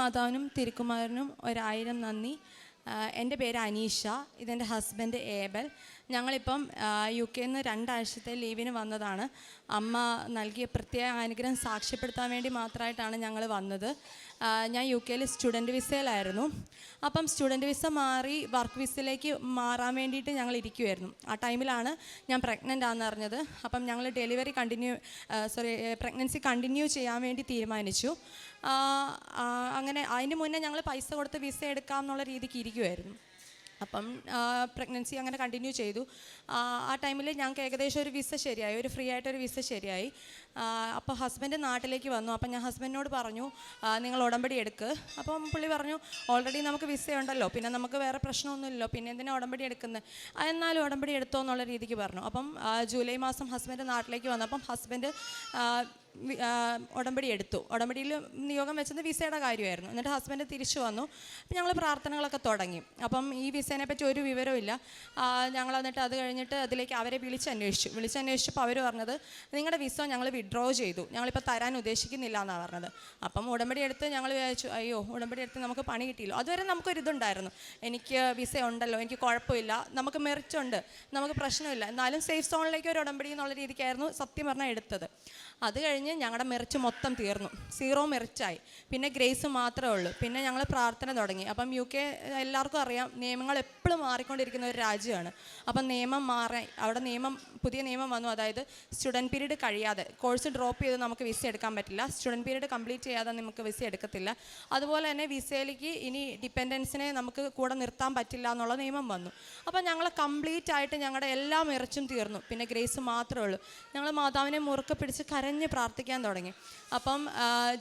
മാതാവിനും തിരുക്കുമാരനും ഒരായിരം നന്ദി. എന്റെ പേര് അനീഷ ഇതെന്റെ ഹസ്ബൻഡ് ഏബൽ. ഞങ്ങളിപ്പം യു കെയിൽ നിന്ന് രണ്ടാഴ്ചത്തെ ലീവിന് വന്നതാണ്. അമ്മ നൽകിയ പ്രത്യേക അനുഗ്രഹം സാക്ഷ്യപ്പെടുത്താൻ വേണ്ടി മാത്രമായിട്ടാണ് ഞങ്ങൾ വന്നത്. ഞാൻ യു കെയിൽ സ്റ്റുഡന്റ് വിസയിലായിരുന്നു. അപ്പം സ്റ്റുഡന്റ് വിസ മാറി വർക്ക് വിസയിലേക്ക് മാറാൻ വേണ്ടിയിട്ട് ഞങ്ങൾ ഇരിക്കുമായിരുന്നു ആ ടൈമിലാണ് ഞാൻ പ്രഗ്നന്റ് ആണെന്ന് അറിഞ്ഞത്. അപ്പം ഞങ്ങൾ delivery continue sorry pregnancy continue ചെയ്യാൻ വേണ്ടി തീരുമാനിച്ചു. അങ്ങനെ അതിന് മുന്നേ ഞങ്ങൾ പൈസ കൊടുത്ത് വിസ എടുക്കാം എന്നുള്ള രീതിക്ക് ഇരിക്കുമായിരുന്നു അപ്പം പ്രഗ്നൻസി അങ്ങനെ കണ്ടിന്യൂ ചെയ്തു. ആ, ടൈമിൽ ഞങ്ങൾക്ക് ഏകദേശം ഒരു വിസ ശരിയായി ഒരു ഫ്രീ ആയിട്ടൊരു വിസ ശരിയായി. അപ്പോൾ ഹസ്ബൻഡ് നാട്ടിലേക്ക് വന്നു. അപ്പം ഞാൻ ഹസ്ബൻഡിനോട് പറഞ്ഞു നിങ്ങൾ ഉടമ്പടി എടുക്ക്. അപ്പം പുള്ളി പറഞ്ഞു ഓൾറെഡി നമുക്ക് വിസ ഉണ്ടല്ലോ. പിന്നെ നമുക്ക് വേറെ പ്രശ്നമൊന്നുമില്ലല്ലോ. പിന്നെ എന്തിനാ ഉടമ്പടി എടുക്കുന്നത് എന്നാലും ഉടമ്പടി എടുത്തോ എന്നുള്ള രീതിക്ക് പറഞ്ഞു. അപ്പം ജൂലൈ മാസം ഹസ്ബൻഡ് നാട്ടിലേക്ക് വന്നു. അപ്പം ഹസ്ബൻഡ് ഉടമ്പടി എടുത്തു. ഉടമ്പടിയിൽ നിയോഗം വെച്ചത് വിസയുടെ കാര്യമായിരുന്നു. എന്നിട്ട് ഹസ്ബൻഡ് തിരിച്ചു വന്നു. അപ്പം ഞങ്ങൾ പ്രാർത്ഥനകളൊക്കെ തുടങ്ങി. അപ്പം ഈ വിസേനെ പറ്റി ഒരു വിവരവും ഇല്ല. ഞങ്ങൾ എന്നിട്ട് അത് കഴിഞ്ഞിട്ട് അതിലേക്ക് അവരെ വിളിച്ചന്വേഷിച്ചു വിളിച്ചന്വേഷിച്ചപ്പോൾ അവർ പറഞ്ഞത് നിങ്ങളുടെ വിസ ഞങ്ങൾ വിഡ്രോ ചെയ്തു. ഞങ്ങളിപ്പോൾ തരാൻ ഉദ്ദേശിക്കുന്നില്ല എന്നാണ് പറഞ്ഞത്. അപ്പം ഉടമ്പടി എടുത്ത് ഞങ്ങൾ വിചാരിച്ചു അയ്യോ ഉടമ്പടി എടുത്ത് നമുക്ക് പണി കിട്ടിയില്ല അതുവരെ നമുക്കൊരിതുണ്ടായിരുന്നു എനിക്ക് വിസ ഉണ്ടല്ലോ എനിക്ക് കുഴപ്പമില്ല. നമുക്ക് മെറിച്ചുണ്ട് നമുക്ക് പ്രശ്നമില്ല. എന്നാലും സേഫ് സോണിലേക്ക് ഒരു ഉടമ്പടി എന്നുള്ള രീതിക്കായിരുന്നു സത്യം പറഞ്ഞാൽ എടുത്തത്. അത് കഴിഞ്ഞ് ഞങ്ങളുടെ മെറിച്ച് മൊത്തം തീർന്നു. സീറോ മെറിച്ചായി പിന്നെ ഗ്രേസ് മാത്രമേ ഉള്ളൂ. പിന്നെ ഞങ്ങൾ പ്രാർത്ഥന തുടങ്ങി. അപ്പം യു കെ എല്ലാവർക്കും അറിയാം നിയമങ്ങൾ എപ്പോഴും മാറിക്കൊണ്ടിരിക്കുന്ന ഒരു രാജ്യമാണ്. അപ്പം നിയമം മാറി അവിടെ നിയമം പുതിയ നിയമം വന്നു. അതായത് സ്റ്റുഡന്റ് പീരീഡ് കഴിയാതെ കോഴ്സ് ഡ്രോപ്പ് ചെയ്ത് നമുക്ക് വിസ എടുക്കാൻ പറ്റില്ല. സ്റ്റുഡന്റ് പീരീഡ് കംപ്ലീറ്റ് ചെയ്യാതെ നമുക്ക് വിസ എടുക്കത്തില്ല. അതുപോലെ തന്നെ വിസയിലേക്ക് ഇനി ഡിപ്പെൻഡൻസിനെ നമുക്ക് കൂടെ നിർത്താൻ പറ്റില്ല എന്നുള്ള നിയമം വന്നു. അപ്പം ഞങ്ങൾ കംപ്ലീറ്റ് ആയിട്ട് ഞങ്ങളുടെ എല്ലാം മെറിച്ചും തീർന്നു. പിന്നെ ഗ്രേസ് മാത്രമേ ഉള്ളൂ. ഞങ്ങൾ മാതാവിനെ മുറുക്കെ പിടിച്ച് കരഞ്ഞ് പ്രാർത്ഥിക്കാൻ തുടങ്ങി. അപ്പം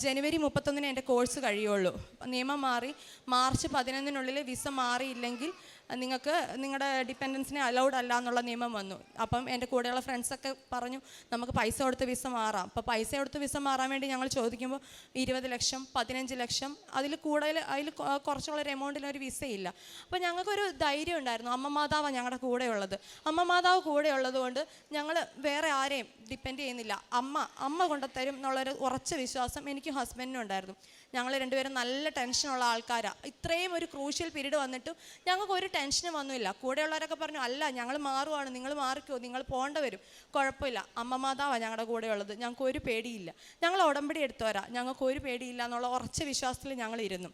ജനുവരി മുപ്പത്തൊന്നിന് എന്റെ കോഴ്സ് കഴിയുള്ളൂ. നിയമം മാറി മാർച്ച് പതിനൊന്നിനുള്ളിൽ വിസ മാറിയില്ലെങ്കിൽ നിങ്ങൾക്ക് നിങ്ങളുടെ ഡിപ്പെൻഡൻസിനെ അലൗഡ് അല്ല എന്നുള്ള നിയമം വന്നു. അപ്പം എന്റെ കൂടെയുള്ള ഫ്രണ്ട്സൊക്കെ പറഞ്ഞു നമുക്ക് പൈസ കൊടുത്ത് വിസ മാറാം. അപ്പോൾ പൈസ കൊടുത്ത് വിസ മാറാൻ വേണ്ടി ഞങ്ങൾ ചോദിക്കുമ്പോൾ ഇരുപത് ലക്ഷം പതിനഞ്ച് ലക്ഷം അതിൽ കൂടുതൽ അതിൽ കുറച്ചുള്ള ഒരു എമൗണ്ടിന് ഒരു വിസയില്ല. അപ്പോൾ ഞങ്ങൾക്കൊരു ധൈര്യം ഉണ്ടായിരുന്നു. അമ്മ മാതാവാണ് ഞങ്ങളുടെ കൂടെയുള്ളത്. അമ്മ മാതാവ് കൂടെയുള്ളത് കൊണ്ട് ഞങ്ങൾ വേറെ ആരെയും ഡിപ്പെൻഡ് ചെയ്യുന്നില്ല. അമ്മ അമ്മ കൊണ്ടുത്തരും എന്നുള്ളൊരു ഉറച്ച വിശ്വാസം എനിക്ക് ഹസ്ബൻഡിനും ഉണ്ടായിരുന്നു. ഞങ്ങൾ രണ്ടുപേരും നല്ല ടെൻഷനുള്ള ആൾക്കാരാണ് ഇത്രയും ഒരു ക്രൂഷ്യൽ പീരീഡ് വന്നിട്ടും ഞങ്ങൾക്ക് ഒരു ടെൻഷനും വന്നില്ല കൂടെയുള്ളവരൊക്കെ പറഞ്ഞു അല്ല ഞങ്ങൾ മാറുവാണ് നിങ്ങൾ മാറിക്കോ നിങ്ങൾ പോകേണ്ട വരും. കുഴപ്പമില്ല. അമ്മ മാതാവാണ് ഞങ്ങളുടെ കൂടെയുള്ളത്. ഞങ്ങൾക്ക് ഒരു പേടിയില്ല. ഞങ്ങൾ ഉടമ്പടി എടുത്തോരാ ഞങ്ങൾക്ക് ഒരു പേടിയില്ല എന്നുള്ള ഉറച്ച വിശ്വാസത്തിൽ ഞങ്ങൾ ഇരുന്നു.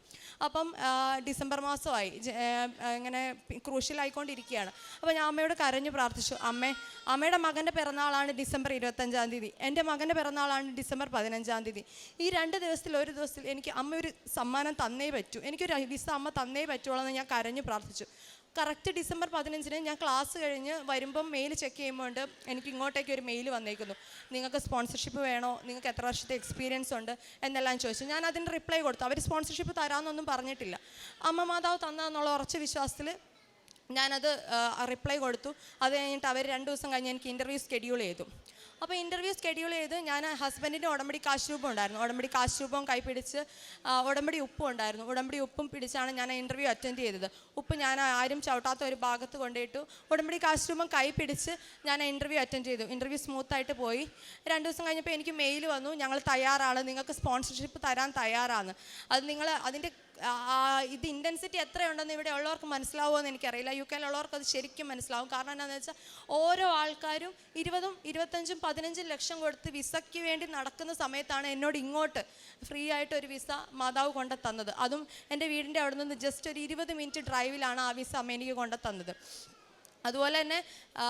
അപ്പം ഡിസംബർ മാസമായി. ഇങ്ങനെ ക്രൂഷ്യലായിക്കൊണ്ടിരിക്കുകയാണ് അപ്പോൾ ഞാൻ അമ്മയോട് കരഞ്ഞു പ്രാർത്ഥിച്ചു. അമ്മേ അമ്മയുടെ മകന്റെ പിറന്നാളാണ് ഡിസംബർ ഇരുപത്തഞ്ചാം തീയതി. എന്റെ മകന്റെ പിറന്നാളാണ് ഡിസംബർ പതിനഞ്ചാം തീയതി. ഈ രണ്ട് ദിവസത്തിൽ ഒരു ദിവസത്തിൽ എനിക്ക് അമ്മ ഒരു സമ്മാനം തന്നേ പറ്റൂ. എനിക്കൊരു വിസ അമ്മ തന്നേ പറ്റുള്ളൂ എന്ന് ഞാൻ കരഞ്ഞു പ്രാർത്ഥിച്ചു. കറക്റ്റ് ഡിസംബർ പതിനഞ്ചിന് ഞാൻ ക്ലാസ് കഴിഞ്ഞ് വരുമ്പം മെയിൽ ചെക്ക് ചെയ്യുമ്പോൾ എനിക്ക് ഇങ്ങോട്ടേക്ക് ഒരു മെയിൽ വന്നേക്കുന്നു. നിങ്ങൾക്ക് സ്പോൺസർഷിപ്പ് വേണോ? നിങ്ങൾക്ക് എത്ര വർഷത്തെ എക്സ്പീരിയൻസ് ഉണ്ട്? എന്നെല്ലാം ചോദിച്ചു. ഞാൻ അതിന് റിപ്ലൈ കൊടുത്തു. അവർ സ്പോൺസർഷിപ്പ് തരാമെന്നൊന്നും പറഞ്ഞിട്ടില്ല. അമ്മ മാതാവ് തന്നെന്നുള്ള ഉറച്ച വിശ്വാസത്തിൽ ഞാനത് റിപ്ലൈ കൊടുത്തു. അത് കഴിഞ്ഞിട്ട് അവർ രണ്ട് ദിവസം കഴിഞ്ഞ് എനിക്ക് ഇന്റർവ്യൂ സ്കെഡ്യൂൾ ചെയ്തു. അപ്പോൾ ഇന്റർവ്യൂ ഷെഡ്യൂൾ ചെയ്ത് ഞാൻ ഹസ്ബൻഡിന്റെ ഉടമ്പടി കാശ് രൂപം ഉണ്ടായിരുന്നു. ഉടമ്പടി കാശ് രൂപം കൈപ്പിടിച്ച് ഉടമ്പടി ഉപ്പും ഉണ്ടായിരുന്നു. ഉടമ്പടി ഉപ്പും പിടിച്ചാണ് ഞാൻ ഇന്റർവ്യൂ അറ്റൻഡ് ചെയ്തത്. ഉപ്പ് ഞാൻ ആരും ചവിട്ടാത്ത ഒരു ഭാഗത്ത് കൊണ്ടിട്ടു ഉടമ്പടി കാശ് രൂപം കൈ പിടിച്ച് ഞാൻ ഇന്റർവ്യൂ അറ്റൻഡ് ചെയ്തു. ഇന്റർവ്യൂ സ്മൂത്തായിട്ട് പോയി. രണ്ട് ദിവസം കഴിഞ്ഞപ്പോൾ എനിക്ക് മെയിൽ വന്നു. ഞങ്ങൾ തയ്യാറാണ്. നിങ്ങൾക്ക് സ്പോൺസർഷിപ്പ് തരാൻ തയ്യാറാണ്. അത് നിങ്ങൾ അതിന്റെ ഇത് ഇന്റൻസിറ്റി എത്രയുണ്ടെന്ന് ഇവിടെ ഉള്ളവർക്ക് മനസ്സിലാവുമോ എന്ന് എനിക്കറിയില്ല. യു കെയിലുള്ളവർക്ക് അത് ശരിക്കും മനസ്സിലാവും. കാരണം എന്താണെന്ന് വെച്ചാൽ ഓരോ ആൾക്കാരും ഇരുപതും ഇരുപത്തഞ്ചും പതിനഞ്ചും ലക്ഷം കൊടുത്ത് വിസയ്ക്ക് വേണ്ടി നടക്കുന്ന സമയത്താണ് എന്നോട് ഇങ്ങോട്ട് ഫ്രീ ആയിട്ട് ഒരു വിസ മാതാവ് കൊണ്ടു തന്നത് അതും എന്റെ വീടിന്റെ അവിടെ നിന്ന് ജസ്റ്റ് ഒരു ഇരുപത് മിനിറ്റ് ഡ്രൈവിലാണ് ആ വിസ അമ്മ എനിക്ക് കൊണ്ടു തന്നത് അതുപോലെ തന്നെ ആ,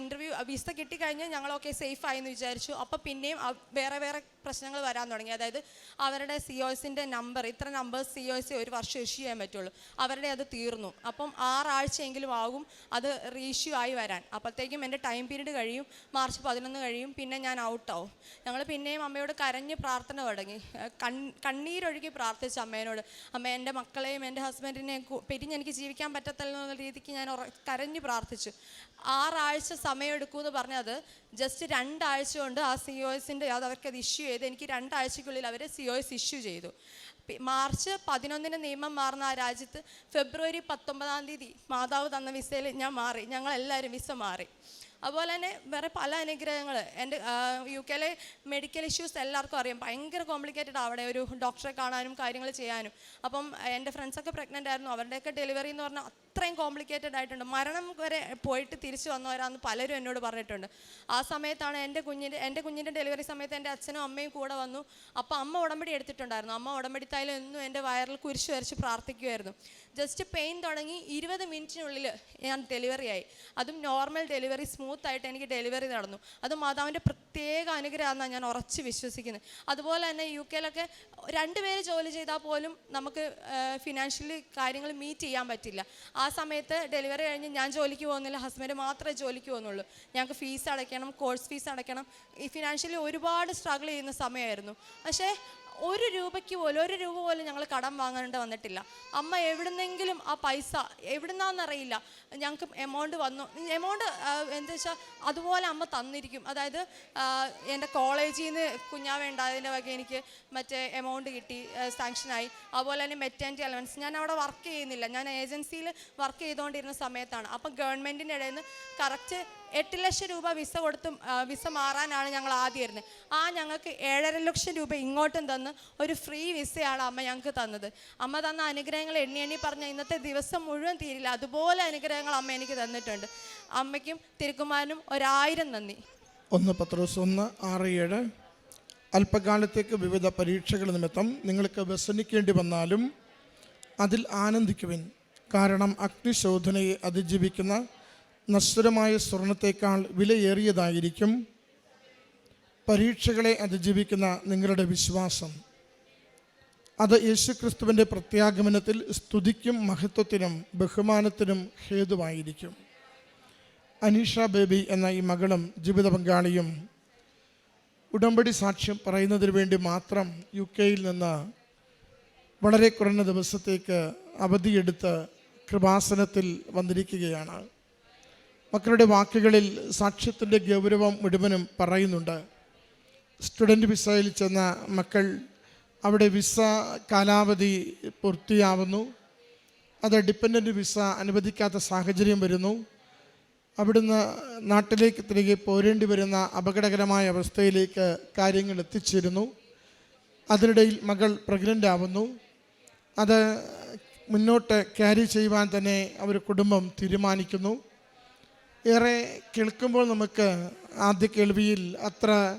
ഇന്റർവ്യൂ വിസ കിട്ടിക്കഴിഞ്ഞ് ഞങ്ങളൊക്കെ സേഫ് ആയി എന്ന് വിചാരിച്ചു. അപ്പോൾ പിന്നെയും വേറെ വേറെ പ്രശ്നങ്ങൾ വരാൻ തുടങ്ങി. അതായത് അവരുടെ സി നമ്പർ ഇത്ര നമ്പർ സി ഒ എസ് ഒരു വർഷം ഇഷ്യൂ ചെയ്യാൻ പറ്റുള്ളൂ. അവരുടെ അത് തീർന്നു. അപ്പം ആറാഴ്ചയെങ്കിലും ആകും അത് റീഇഷ്യൂ ആയി വരാൻ. അപ്പോഴത്തേക്കും എന്റെ ടൈം പീരീഡ് കഴിയും മാർച്ച് പതിനൊന്ന് കഴിയും പിന്നെ ഞാൻ ഔട്ടാവും ഞങ്ങൾ പിന്നെയും അമ്മയോട് കരഞ്ഞ് പ്രാർത്ഥന തുടങ്ങി. കൺ കണ്ണീരൊഴുകി പ്രാർത്ഥിച്ചു അമ്മേനോട്. അമ്മ എന്റെ മക്കളെയും എന്റെ ഹസ്ബൻഡിനെയും കു- പിരിഞ്ഞ് എനിക്ക് ജീവിക്കാൻ പറ്റത്തില്ല എന്നുള്ള രീതിക്ക് ഞാൻ കരഞ്ഞ് പ്രാർത്ഥിച്ചു. ആറാഴ്ച സമയം എടുക്കുമെന്ന് പറഞ്ഞത് ജസ്റ്റ് രണ്ടാഴ്ച കൊണ്ട് ആ സി ഒ എസിന്റെ അത് അവർക്കത് ഇഷ്യൂ എനിക്ക് രണ്ടാഴ്ചയ്ക്കുള്ളിൽ അവർ സി ഒ എസ് ഇഷ്യൂ ചെയ്തു. മാർച്ച് പതിനൊന്നിന് നിയമം മാറുന്ന ആ രാജ്യത്ത് ഫെബ്രുവരി പത്തൊമ്പതാം തീയതി മാതാവ് തന്ന വിസയിൽ ഞാൻ മാറി. ഞങ്ങളെല്ലാവരും വിസ മാറി. അതുപോലെ തന്നെ വേറെ പല അനുഗ്രഹങ്ങൾ എന്റെ യു കെയിലെ മെഡിക്കൽ ഇഷ്യൂസ് എല്ലാവർക്കും അറിയാം. ഭയങ്കര കോംപ്ലിക്കേറ്റഡ് അവിടെ ഒരു ഡോക്ടറെ കാണാനും കാര്യങ്ങൾ ചെയ്യാനും. അപ്പം എന്റെ ഫ്രണ്ട്സൊക്കെ പ്രഗ്നന്റ് ആയിരുന്നു. അവരുടെയൊക്കെ ഡെലിവറി എന്ന് പറഞ്ഞാൽ അത്രയും കോംപ്ലിക്കേറ്റഡ് ആയിട്ടുണ്ട്. മരണം വരെ പോയിട്ട് തിരിച്ചു വന്നവരാന്ന് പലരും എന്നോട് പറഞ്ഞിട്ടുണ്ട്. ആ സമയത്താണ് എന്റെ കുഞ്ഞിന്റെ എന്റെ കുഞ്ഞിന്റെ ഡെലിവറി സമയത്ത് എന്റെ അച്ഛനും അമ്മയും കൂടെ വന്നു. അപ്പോൾ അമ്മ ഉടമ്പടി എടുത്തിട്ടുണ്ടായിരുന്നു. അമ്മ ഉടമ്പടി തൈലം എന്നും എന്റെ വയറിൽ കുരിശ് വരച്ച് പ്രാർത്ഥിക്കുമായിരുന്നു ജസ്റ്റ് പെയിൻ തുടങ്ങി ഇരുപത് മിനിറ്റിനുള്ളിൽ ഞാൻ ഡെലിവറി ആയി. അതും നോർമൽ ഡെലിവറി സ്മൂത്ത് ആയിട്ട് എനിക്ക് ഡെലിവറി നടന്നു. അത് മാതാവിന്റെ പ്രത്യേക അനുഗ്രഹമെന്നാണ് ഞാൻ ഉറച്ച് വിശ്വസിക്കുന്നത്. അതുപോലെ തന്നെ യു കെയിലൊക്കെ രണ്ടുപേര് ജോലി ചെയ്താൽ പോലും നമുക്ക് ഫിനാൻഷ്യലി കാര്യങ്ങൾ മീറ്റ് ചെയ്യാൻ പറ്റില്ല. ആ സമയത്ത് ഡെലിവറി കഴിഞ്ഞ് ഞാൻ ജോലിക്ക് പോകുന്നില്ല ഹസ്ബൻഡ് മാത്രമേ ജോലിക്ക് പോകുന്നുള്ളൂ. ഞങ്ങൾക്ക് ഫീസ് അടയ്ക്കണം കോഴ്സ് ഫീസ് അടയ്ക്കണം. ഈ ഫിനാൻഷ്യലി ഒരുപാട് സ്ട്രഗിൾ ചെയ്യുന്ന സമയമായിരുന്നു. പക്ഷേ ഒരു രൂപയ്ക്ക് പോലും ഒരു രൂപ പോലും ഞങ്ങൾ കടം വാങ്ങേണ്ട വന്നിട്ടില്ല. അമ്മ എവിടുന്നെങ്കിലും ആ പൈസ എവിടുന്നാന്നറിയില്ല. ഞങ്ങൾക്ക് എമൗണ്ട് വന്നു. എമൗണ്ട് എന്താ വെച്ചാൽ അതുപോലെ അമ്മ തന്നിരിക്കും. അതായത് എന്റെ കോളേജിൽ നിന്ന് കുഞ്ഞാവേണ്ടതിന്റെ വക എനിക്ക് മറ്റേ എമൗണ്ട് കിട്ടി സാങ്ഷനായി അതുപോലെ തന്നെ മെറ്റാനിറ്റി അലവൻസ് ഞാൻ അവിടെ വർക്ക് ചെയ്യുന്നില്ല. ഞാൻ ഏജൻസിയിൽ വർക്ക് ചെയ്തുകൊണ്ടിരുന്ന സമയത്താണ്. അപ്പം ഗവൺമെന്റിന്റെ ഇടയിൽ നിന്ന് കറക്റ്റ് എട്ട് ലക്ഷം രൂപ വിസ കൊടുത്തും വിസ മാറാനാണ് ഞങ്ങൾ ആദ്യം ഇരുന്നത്. ആ ഞങ്ങൾക്ക് ഏഴര ലക്ഷം രൂപ ഇങ്ങോട്ടും തന്ന്. ഒരു ഫ്രീ വിസയാണ് അമ്മ ഞങ്ങൾക്ക് തന്നത്. അമ്മ തന്ന അനുഗ്രഹങ്ങൾ എണ്ണി എണ്ണി പറഞ്ഞ ഇന്നത്തെ ദിവസം മുഴുവൻ തീരില്ല. അതുപോലെ അനുഗ്രഹങ്ങൾ അമ്മ എനിക്ക് തന്നിട്ടുണ്ട്. അമ്മയ്ക്കും തിരുക്കുമാരനും ഒരായിരം നന്ദി. ഒന്ന് പത്രോസ് ഒന്ന് ആറ് ഏഴ്. അല്പകാലത്തേക്ക് വിവിധ പരീക്ഷകൾ നിമിത്തം നിങ്ങൾക്ക് വ്യസനിക്കേണ്ടി വന്നാലും അതിൽ ആനന്ദിക്കുവിൻ. കാരണം അഗ്നിശോധനയെ അതിജീവിക്കുന്ന നശ്വരമായ സ്വർണത്തേക്കാൾ വിലയേറിയതായിരിക്കും. പരീക്ഷകളെ അതിജീവിക്കുന്ന നിങ്ങളുടെ വിശ്വാസം. അത് യേശുക്രിസ്തുവിന്റെ പ്രത്യാഗമനത്തിൽ സ്തുതിക്കും മഹത്വത്തിനും ബഹുമാനത്തിനും ഹേതുവായിരിക്കും. അനീഷ ബേബി എന്ന ഈ മകളും ജീവിത പങ്കാളിയും ഉടമ്പടി സാക്ഷ്യം പറയുന്നതിന് വേണ്ടി മാത്രം യു കെയിൽ നിന്ന് വളരെ കുറഞ്ഞ ദിവസത്തേക്ക് അവധിയെടുത്ത് കൃപാസനത്തിൽ വന്നിരിക്കുകയാണ്. മക്കളുടെ വാക്കുകളിൽ സാക്ഷ്യത്തിന്റെ ഗൗരവം മുഴുവനും പറയുന്നുണ്ട്. സ്റ്റുഡന്റ് വിസയിൽ ചെന്ന മക്കൾ അവിടെ വിസ കാലാവധി പൂർത്തിയാവുന്നു. അത് ഡിപ്പെൻഡന്റ് വിസ അനുവദിക്കാത്ത സാഹചര്യം വരുന്നു. അവിടുന്ന് നാട്ടിലേക്ക് തിരികെ പോരേണ്ടി വരുന്ന അപകടകരമായ അവസ്ഥയിലേക്ക് കാര്യങ്ങൾ എത്തിച്ചേരുന്നു. അതിനിടയിൽ മകൾ പ്രഗ്നന്റ് ആവുന്നു. അത് മുന്നോട്ട് ക്യാരി ചെയ്യുവാൻ തന്നെ അവർ കുടുംബം തീരുമാനിക്കുന്നു. ഏറെ കേൾക്കുമ്പോൾ നമുക്ക് ആദ്യ കേൾവിയിൽ അത്ര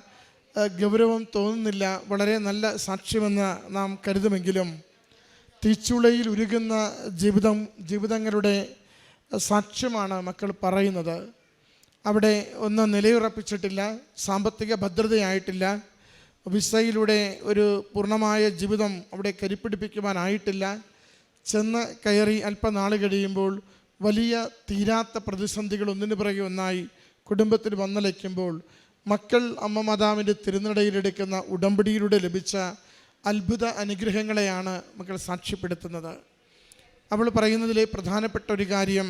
ഗൗരവം തോന്നുന്നില്ല. വളരെ നല്ല സാക്ഷ്യമെന്ന് നാം കരുതുമെങ്കിലും തീച്ചുളയിൽ ഉരുകുന്ന ജീവിതം ജീവിതങ്ങളുടെ സാക്ഷ്യമാണ് മക്കൾ പറയുന്നത്. അവിടെ ഒന്നും നിലയുറപ്പിച്ചിട്ടില്ല സാമ്പത്തിക ഭദ്രതയായിട്ടില്ല വിസയിലൂടെ ഒരു പൂർണമായ ജീവിതം അവിടെ കരിപ്പിടിപ്പിക്കുവാനായിട്ടില്ല. ചെന്ന് കയറി അല്പനാൾ കഴിയുമ്പോൾ വലിയ തീരാത്ത പ്രതിസന്ധികൾ ഒന്നിനു പിറകെ ഒന്നായി കുടുംബത്തിൽ വന്നലയ്ക്കുമ്പോൾ മക്കൾ അമ്മ മാതാവിന്റെ തിരുനടയിലെടുക്കുന്ന ഉടമ്പടിയിലൂടെ ലഭിച്ച അത്ഭുത അനുഗ്രഹങ്ങളെയാണ് മക്കൾ സാക്ഷ്യപ്പെടുത്തുന്നത്. അവൾ പറയുന്നതിലെ പ്രധാനപ്പെട്ട ഒരു കാര്യം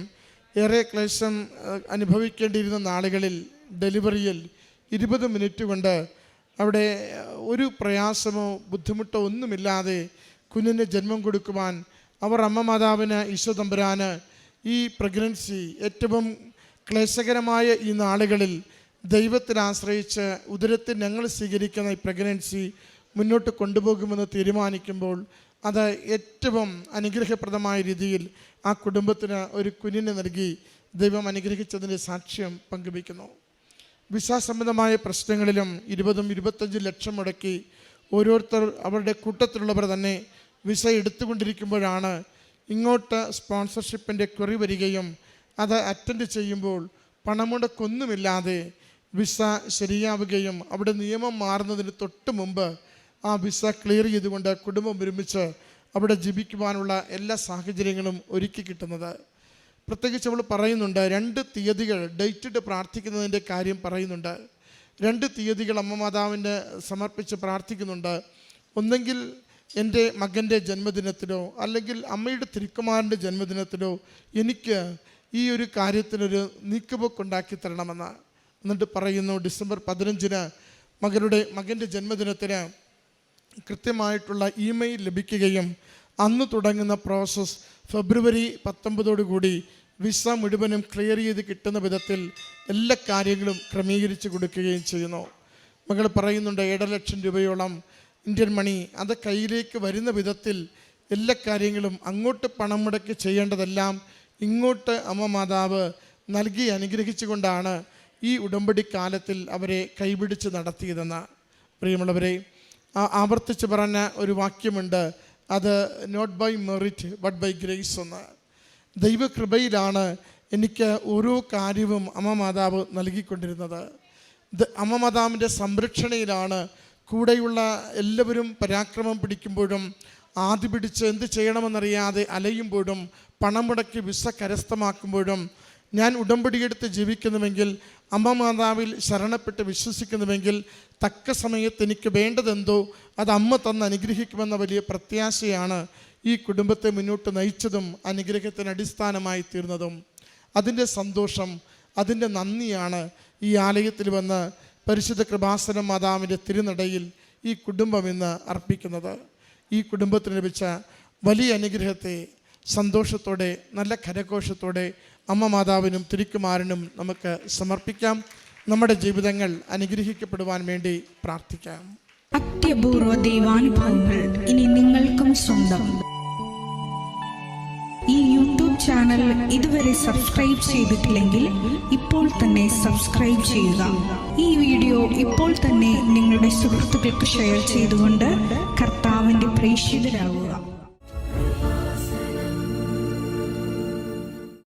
ഏറെ ക്ലേശം അനുഭവിക്കേണ്ടിയിരുന്ന നാളുകളിൽ ഡെലിവറിയിൽ ഇരുപത് മിനിറ്റ് കൊണ്ട് അവിടെ ഒരു പ്രയാസമോ ബുദ്ധിമുട്ടോ ഒന്നുമില്ലാതെ കുഞ്ഞിന് ജന്മം കൊടുക്കുവാൻ അവർ അമ്മ മാതാവിന് ഈശോ ഈ പ്രഗ്നൻസി ഏറ്റവും ക്ലേശകരമായ ഈ നാളുകളിൽ ദൈവത്തിൽ ആശ്രയിച്ച് ഉദരത്തിൽ ഞങ്ങൾ സ്വീകരിക്കുന്ന ഈ പ്രഗ്നൻസി മുന്നോട്ട് കൊണ്ടുപോകുമെന്ന് തീരുമാനിക്കുമ്പോൾ അത് ഏറ്റവും അനുഗ്രഹപ്രദമായ രീതിയിൽ ആ കുടുംബത്തിന് ഒരു കുഞ്ഞിനെ നൽകി ദൈവം അനുഗ്രഹിച്ചതിന്റെ സാക്ഷ്യം പങ്കുവയ്ക്കുന്നു. വിശാസംബന്ധമായ പ്രശ്നങ്ങളിലും ഇരുപതും ഇരുപത്തഞ്ച് ലക്ഷം മുടക്കി ഓരോരുത്തർ അവരുടെ കൂട്ടത്തിലുള്ളവർ തന്നെ വിസ എടുത്തുകൊണ്ടിരിക്കുമ്പോഴാണ് ഇങ്ങോട്ട് സ്പോൺസർഷിപ്പിന്റെ ക്വറി വരികയും അത് അറ്റൻഡ് ചെയ്യുമ്പോൾ പണമുടക്കൊന്നുമില്ലാതെ വിസ ശരിയാവുകയും അവിടെ നിയമം മാറുന്നതിന് തൊട്ട് മുമ്പ് ആ വിസ ക്ലിയർ ചെയ്തുകൊണ്ട് കുടുംബം ഒരുമിച്ച് അവിടെ ജീവിക്കുവാനുള്ള എല്ലാ സാഹചര്യങ്ങളും ഒരുക്കി കിട്ടുന്നത്. പ്രത്യേകിച്ച് അവൾ പറയുന്നുണ്ട് രണ്ട് തീയതികൾ ഡേറ്റിട്ട് പ്രാർത്ഥിക്കുന്നതിന്റെ കാര്യം പറയുന്നുണ്ട്. രണ്ട് തീയതികൾ അമ്മ മാതാവിന് സമർപ്പിച്ച് പ്രാർത്ഥിക്കുന്നുണ്ട്. ഒന്നെങ്കിൽ എന്റെ മകന്റെ ജന്മദിനത്തിലോ അല്ലെങ്കിൽ അമ്മയുടെ തിരുക്കുമാരന്റെ ജന്മദിനത്തിലോ എനിക്ക് ഈ ഒരു കാര്യത്തിനൊരു നീക്കുപോക്കുണ്ടാക്കി തരണമെന്ന്. എന്നിട്ട് പറയുന്നു ഡിസംബർ പതിനഞ്ചിന് മകളുടെ മകന്റെ ജന്മദിനത്തിന് കൃത്യമായിട്ടുള്ള ഇമെയിൽ ലഭിക്കുകയും അന്ന് തുടങ്ങുന്ന പ്രോസസ്സ് ഫെബ്രുവരി പത്തൊമ്പതോടു കൂടി വിസ മുഴുവനും ക്ലിയർ ചെയ്ത് കിട്ടുന്ന വിധത്തിൽ എല്ലാ കാര്യങ്ങളും ക്രമീകരിച്ച് കൊടുക്കുകയും ചെയ്യുന്നു. മകൾ പറയുന്നുണ്ട് ഏഴര ലക്ഷം രൂപയോളം ഇന്ത്യൻ മണി അത് കയ്യിലേക്ക് വരുന്ന വിധത്തിൽ എല്ലാ കാര്യങ്ങളും അങ്ങോട്ട് പണം മുടക്കി ചെയ്യേണ്ടതെല്ലാം ഇങ്ങോട്ട് അമ്മ മാതാവ് നൽകി അനുഗ്രഹിച്ചുകൊണ്ടാണ് ഈ ഉടമ്പടി കാലത്തിൽ അവരെ കൈപിടിച്ച് നടത്തിയതെന്ന് പ്രിയമുള്ളവരെ ആവർത്തിച്ച് പറഞ്ഞ ഒരു വാക്യമുണ്ട്. അത് not by merit but by grace എന്ന്. ദൈവകൃപയിലാണ് എനിക്ക് ഓരോ കാര്യവും അമ്മ മാതാവ് നൽകിക്കൊണ്ടിരുന്നത്. അമ്മ മാതാവിന്റെ സംരക്ഷണയിലാണ് കൂടെയുള്ള എല്ലാവരും പരാക്രമം പിടിക്കുമ്പോഴും ആദ്യ പിടിച്ച് എന്ത് ചെയ്യണമെന്നറിയാതെ അലയുമ്പോഴും പണം മുടക്കി വിസ കരസ്ഥമാക്കുമ്പോഴും ഞാൻ ഉടമ്പടിയെടുത്ത് ജീവിക്കുന്നുവെങ്കിൽ അമ്മ മാതാവിൽ ശരണപ്പെട്ട് വിശ്വസിക്കുന്നുവെങ്കിൽ തക്ക സമയത്ത് എനിക്ക് വേണ്ടതെന്തോ അത് അമ്മ തന്ന് അനുഗ്രഹിക്കുമെന്ന വലിയ പ്രത്യാശയാണ് ഈ കുടുംബത്തെ മുന്നോട്ട് നയിച്ചതും അനുഗ്രഹത്തിന് അടിസ്ഥാനമായി തീർന്നതും. അതിന്റെ സന്തോഷം അതിന്റെ നന്ദിയാണ് ഈ ആലയത്തിൽ വന്ന് പരിശുദ്ധ കൃപാസനം മാതാവിന്റെ തിരുനടയിൽ ഈ കുടുംബം ഇന്ന് അർപ്പിക്കുന്നത്. ഈ കുടുംബത്തിന് ലഭിച്ച വലിയ അനുഗ്രഹത്തെ സന്തോഷത്തോടെ നല്ല കരഘോഷത്തോടെ അമ്മ മാതാവിനും തിരുക്കുമാരനും നമുക്ക് സമർപ്പിക്കാം. നമ്മുടെ ജീവിതങ്ങൾ അനുഗ്രഹിക്കപ്പെടുവാൻ വേണ്ടി പ്രാർത്ഥിക്കാം. അത്യപൂർവ ദൈവാനുഭവങ്ങൾ ഇനി നിങ്ങൾക്കും സ്വന്തം. ഈ യൂട്യൂബ് ചാനൽ ഇതുവരെ സബ്സ്ക്രൈബ് ചെയ്തിട്ടില്ലെങ്കിൽ ഇപ്പോൾ തന്നെ സബ്സ്ക്രൈബ് ചെയ്യുക. ഈ വീഡിയോ ഇപ്പോൾ തന്നെ നിങ്ങളുടെ സുഹൃത്തുക്കൾക്ക് ഷെയർ ചെയ്തുകൊണ്ട് കർത്താവിന്റെ പ്രേക്ഷിതരാകുക.